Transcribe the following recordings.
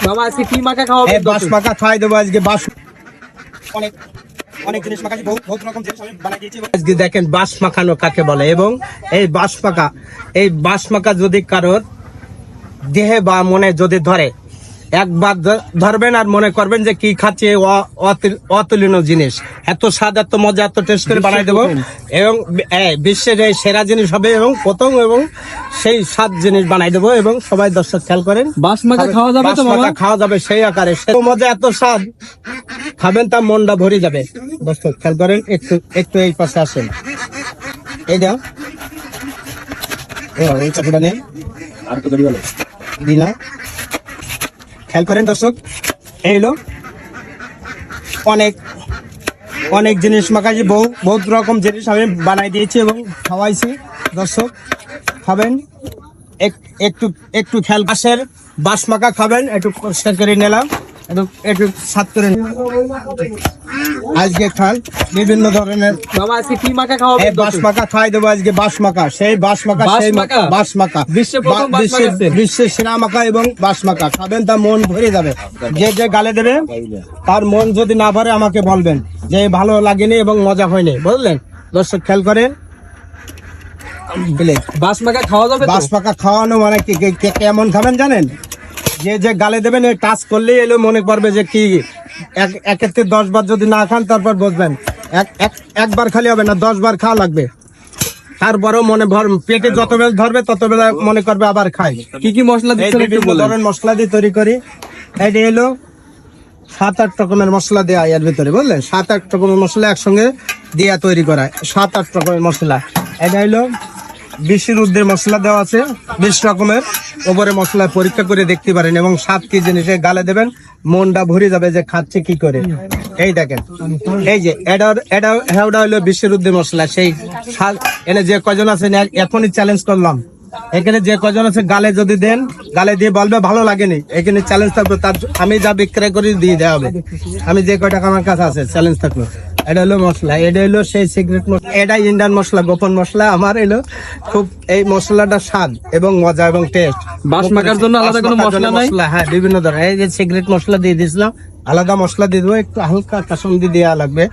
মামা আজকে কি মাখা খাওয়াবে এই বাস মাখা খাই দেবো আজকে বাস অনেক অনেক জিনিস মাখাচ্ছি বহুত বহুত রকম জিনিস আমি বানাই দিয়েছি আজকে দেখেন বাস মাখানো কাকে বলে এবং এই বাস মাখা এই বাস মাখা যদি কারোর দেহে বা মনে যদি ধরে একবার ধরবেন আর মনে করবেন যে কি খাচ্ছে অতুলনীয় জিনিস। এত স্বাদ এত মজা এত টেস্ট করে বানাই দেবো। এবং বিশ্বের এই সেরা জিনিস হবে এবং প্রথম এবং সেই স্বাদ জিনিস বানাই দেবো এবং সবাই দর্শক খেয়াল করেন। বাস খাওয়া যাবে তো খাওয়া যাবে সেই আকারে। এত মজা এত স্বাদ। খাবেন তা মনটা ভরে যাবে। দর্শক খেয়াল করেন একটু একটু এই পাশে আসেন। এই দাও। এই চাকুটা নেই আর দিলা খেয়াল করেন দর্শক, এই হলো অনেক অনেক জিনিস মাখাইছি, বহু, বহুত রকম জিনিস আমি বানাই দিয়েছি এবং খাওয়াইছি। দর্শক, খাবেন, এক- একটু একটু খেয়াল বাঁশের বাস মাখা খাবেন, একটু পরিষ্কার করে নিলাম। একটু একটু সাত করে আজকে খান বিভিন্ন ধরনের। মামা আজকে কি মাখা খাওয়াবে বাস মাখা খাই দেবো আজকে বাস মাখা। সেই বাস মাখা সেই মাখা? বাস বিশ্বের সেরা এবং বাস মাখা। খাবেন তা মন ভরে যাবে। যে যে গালে দেবে তার মন যদি না ভরে আমাকে বলবেন যে ভালো লাগেনি এবং মজা হয়নি। বুঝলেন? দর্শক খেয়াল করেন। বুঝলে বাস মাখা খাওয়া যাবে বাস পাকা খাওয়ানো মানে কেমন খাবেন জানেন? যে যে গালে দেবেন এই টাচ করলেই এলো মনে করবে যে কি এক দশ বার যদি না খান তারপর বুঝবেন এক এক- একবার খালি হবে না দশ বার খাওয়া লাগবে। তারপরেও মনে ভর পেটে যত বেলা ধরবে তত বেলা মনে করবে আবার খাই। কি কি মশলা দিচ্ছেন একটু বলেন। মশলা দিয়ে তৈরি করি। এটা এলো সাত আট রকমের মশলা দেওয়া এর ভিতরে বুঝলেন? সাত আট রকমের মশলা একসঙ্গে দিয়া তৈরি করা সাত আট রকমের মশলা। এটা হলো বিশের উদ্দের মশলা দেওয়া আছে, বিশ রকমের। ওপরে মশলা পরীক্ষা করে দেখতে পারেন এবং সাত কি জিনিসে গালে দেবেন, মনটা ভরে যাবে যে খাচ্ছে কি করে। এই দেখেন, এই যে এটা এটা হেওটা হলো বিশ্বের উদ্দের মশলা, সেই সাত- এনে যে কজন আছেন এ- এখনই চ্যালেঞ্জ করলাম। এখানে যে কজন আছে, গালে যদি দেন, গালে দিয়ে বলবে, ভালো লাগেনি। এখানে চ্যালেঞ্জ থাকবে তার, আমি যা বিক্রয় করি, দিয়ে দেওয়া হবে। আমি যে কয় টাকা আমার কাছে আছে চ্যালেঞ্জ থাকল। এটা হলো মশলা এটা হলো সেই সিক্রেট মশলা। এটা ইন্ডিয়ান মশলা গোপন মশলা। আমার এলো খুব এই মশলাটা স্বাদ এবং মজা এবং টেস্ট বাস মাখার জন্য আলাদা কোনো মশলা নাই? হ্যাঁ বিভিন্ন ধরনের। এই যে সিক্রেট মশলা দিয়ে দিয়েছিলাম আলাদা মশলা দিয়ে দেবো একটু হালকা কাসন্দি দেওয়া লাগবে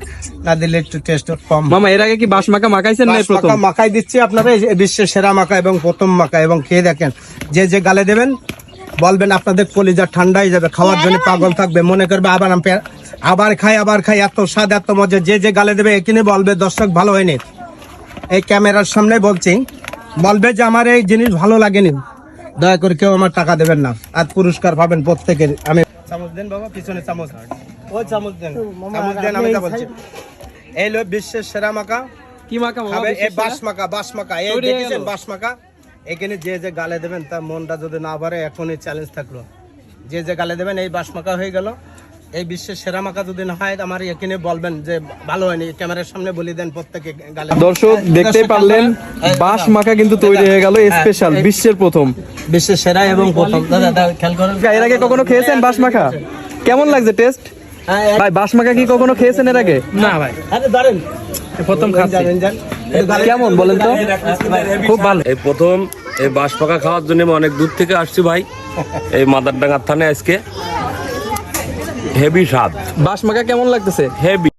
না দিলে একটু টেস্ট কম। মামা এর আগে কি বাস মাখা মাখাইছেন না প্রথম? মাখাই দিচ্ছি আপনারা এই বিশ্বের সেরা মাখা এবং প্রথম মাখা এবং খেয়ে দেখেন। যে যে গালে দেবেন বলবেন আপনাদের কলিজা ঠান্ডাই যাবে খাওয়ার জন্য পাগল থাকবে মনে করবে আবার আমি আবার খাই আবার খাই এত স্বাদ এত মজা যে যে গালে দেবে এখানে বলবে দর্শক ভালো হয়নি। এই ক্যামেরার সামনে বলছি বলবে যে আমার এই জিনিস ভালো লাগেনি। দয়া করে কেউ আমার টাকা দেবেন না। আর পুরস্কার পাবেন প্রত্যেকের। আমি চামচ দেন বাবা পিছনে চামচ। ওই চামচ দেন। চামচ দেন আমি যা বলছি। এই লো বিশ্বের সেরা মাখা। কি মাখা এই বাস বাস এই দেখেছেন বাস মাখা এখানে যে যে গালে দেবেন তার মনটা যদি না ভরে এখনই চ্যালেঞ্জ থাকল। যে যে গালে দেবেন এই বাস মাখা হয়ে গেল। এই বিশ্বের সেরা মাখা যদি না হয় আমার এখানে বলবেন যে ভালো হয়নি। ক্যামেরার সামনে বলে দেন প্রত্যেকে গালে। দর্শক দেখতেই পারলেন বাস মাখা কিন্তু তৈরি হয়ে গেল হ্যাঁ, স্পেশাল বিশ্বের প্রথম। বিশ্বের সেরা এবং প্রথম। দাদা খেয়াল করেন। এর আগে কখনো খেয়েছেন বাস মাখা কেমন লাগছে টেস্ট হ্যাঁ, ভাই বাস মাখা কি কখনো খেয়েছেন এর আগে? না ভাই। আরে ধরেন প্রথম খাচ্ছি। জানেন জান কেমন বলেন তো? খুব ভালো। এই প্রথম এই বাঁশ পাকা খাওয়ার জন্য আমি অনেক দূর থেকে আসছি ভাই। এই মাদারডাঙ্গার থানে আজকে। হেভি স্বাদ। বাঁশ মাখা কেমন লাগতেছে? হেভি।